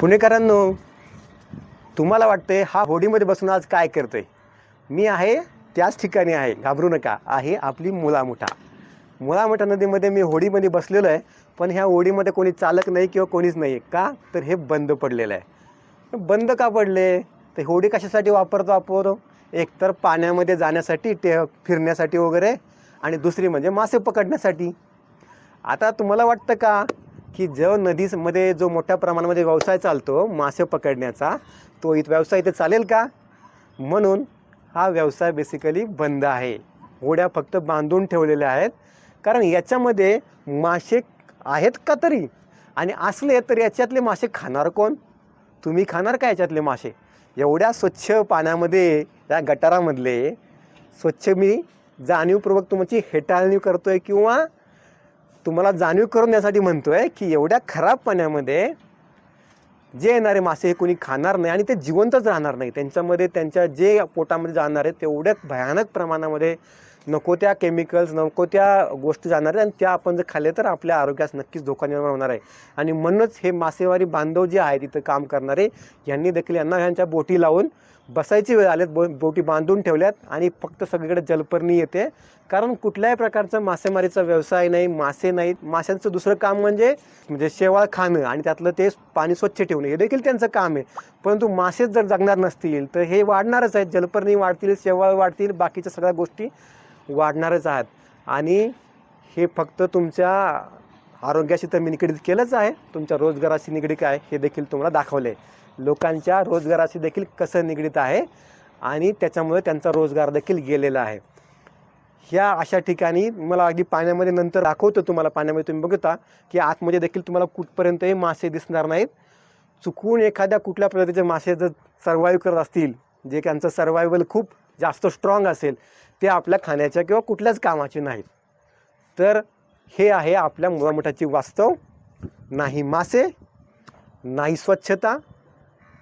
पुणेकरांनो तुम्हाला वाटते हा होडीमध्ये बसून आज काय करतोय? मी आहे त्याच ठिकाणी आहे घाबरू नका. आहे आपली मुलामुठा. मुलामुठा नदीमध्ये मी होडीमध्ये बसलेलो आहे पण ह्या होडीमध्ये कोणी चालक नाही किंवा कोणीच नाही का? तर हे बंद पडलेलं आहे. बंद का पडले? तर होडी कशासाठी वापरतो आपण? एकतर पाण्यामध्ये जाण्यासाठी ते फिरण्यासाठी वगैरे. आणि दुसरी म्हणजे मासे पकडण्यासाठी. आता तुम्हाला वाटतं का? की जो नदीमध्ये जो मोठ्या प्रमाणामध्ये व्यवसाय चालतो मासे पकडण्याचा तो इथं व्यवसाय इथे चालेल का? म्हणून हा व्यवसाय बेसिकली बंद आहे. होड्या फक्त बांधून ठेवलेल्या आहेत. कारण याच्यामध्ये मासे आहेत का तरी? आणि असले तर याच्यातले मासे खाणार कोण? तुम्ही खाणार का याच्यातले मासे? एवढ्या स्वच्छ पाण्यामध्ये या गटारामधले स्वच्छ मी जाणीवपूर्वक तुमची हेटाळणी करतो आहे किंवा तुम्हाला जाणीव करून देण्यासाठी म्हणतोय की एवढ्या खराब पाण्यामध्ये जे येणारे मासे हे कोणी खाणार नाही आणि ते जिवंतच राहणार नाही. त्यांच्यामध्ये त्यांच्या जे पोटामध्ये जाणार आहे तेवढ्याच भयानक प्रमाणामध्ये नको त्या केमिकल्स नको त्या गोष्टी जाणार आहेत आणि त्या आपण जर खाल्ले तर आपल्या आरोग्यास नक्कीच धोका निर्माण होणार आहे. आणि म्हणूनच हे मासेमारी बांधव जे आहेत इथं काम करणारे यांनी देखील यांना ह्यांच्या बोटी लावून बसायची वेळ आलेत बो बोटी बांधून ठेवल्यात आणि फक्त सगळीकडे जलपर्णी येते. कारण कुठल्याही प्रकारचा मासेमारीचा व्यवसाय नाही मासे नाहीत. माशांचं दुसरं काम म्हणजे म्हणजे शेवाळ खाणं आणि त्यातलं ते पाणी स्वच्छ ठेवणं. हे देखील त्यांचं काम आहे. परंतु मासेच जर जगणार नसतील तर हे वाढणारच आहेत. जलपर्णी वाढतील शेवाळ वाढतील बाकीच्या सगळ्या गोष्टी वाढणारच आहेत. आणि हे फक्त तुमच्या आरोग्याशी तर मी निगडीत केलंच आहे. तुमच्या रोजगाराशी निगडीत आहे हे देखील तुम्हाला दाखवले लोकांच्या रोजगाराशी देखील कसं निगडीत आहे आणि त्याच्यामुळे त्यांचा रोजगार देखील गेलेला आहे. ह्या अशा ठिकाणी मला अगदी पाण्यामध्ये नंतर दाखवतो तुम्हाला पाण्यामध्ये तुम्ही बघता की आतमध्ये देखील तुम्हाला कुठपर्यंतही मासे दिसणार नाहीत. चुकून एखाद्या कुठल्या प्रजातीचे मासे जर सर्वाईव्ह करत असतील जे त्यांचं सर्वायवल खूप जास्त स्ट्रॉंग असेल ते आपल्या खाण्याच्या किंवा कुठल्याच कामाचे नाहीत. तर हे आहे आपल्या मुलामुठाची वास्तव. नाही मासे नाही स्वच्छता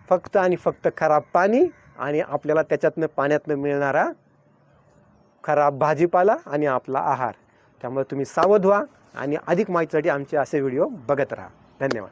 फक्त आणि फक्त खराब पाणी आणि आपल्याला त्याच्यातनं पाण्यातनं मिळणारा खराब भाजीपाला आणि आपला आहार. त्यामुळे तुम्ही सावध व्हा आणि अधिक माहितीसाठी आमचे असे व्हिडिओ बघत राहा. धन्यवाद.